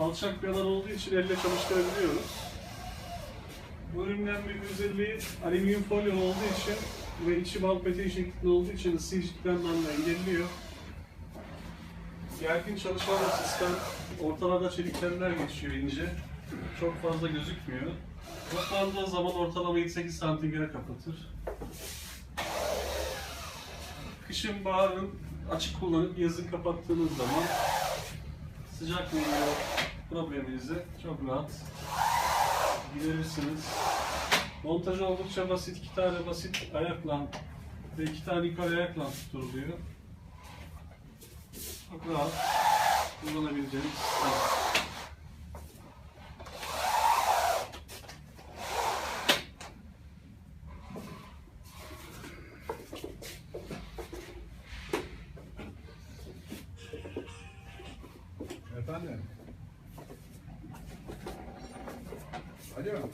alçak bir alan olduğu için elle çalıştırabiliyoruz. Bu ürünün en büyük özelliği alüminyum folyo olduğu için ve içi bal peteği şeklinde olduğu için ısıyı ciddi anlamda engelliyor. Gergin çalışan bir sistem. Ortalarda çelik teller geçiyor ince. Çok fazla gözükmüyor. Kapattığı zaman ortalama 7-8 santigre kapatır. Kışın baharın açık kullanıp yazın kapattığınız zaman sıcak veriyor probleminizi çok rahat giderirsiniz. Montajı oldukça basit. iki tane basit ayakla ve iki tane yukarı ayakla tutturuluyor. Çok rahat kullanabileceğiniz sistem. Efendim? Alo.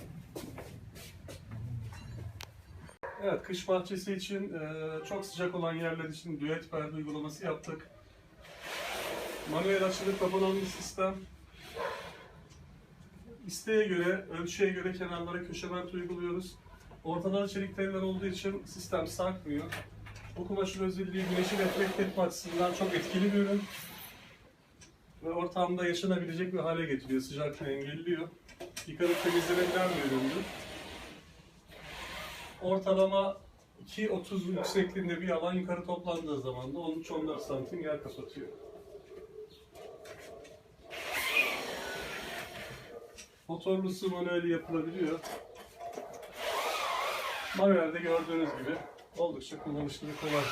Evet, kış bahçesi için e, çok sıcak olan yerler için düet perde uygulaması yaptık. Manuel açılıp kapanan bir sistem. İsteğe göre, ölçüye göre kenarlara köşe bant uyguluyoruz. Ortalarda çelik teller olduğu için sistem sarkmıyor. Bu kumaşın özelliği güneşi reflekt etme açısından çok etkili bir ürün. Ve ortamda yaşanabilecek bir hale getiriyor, sıcaklığı engelliyor. Yıkanıp temizlenebilen bir üründür. Ortalama 2.30 yüksekliğinde bir alan yukarı toplandığı zaman da 13-14 santim yer kapatıyor. Motorlusu manueli yapılabiliyor. Manuelde gördüğünüz gibi oldukça kullanışlı ve kolay.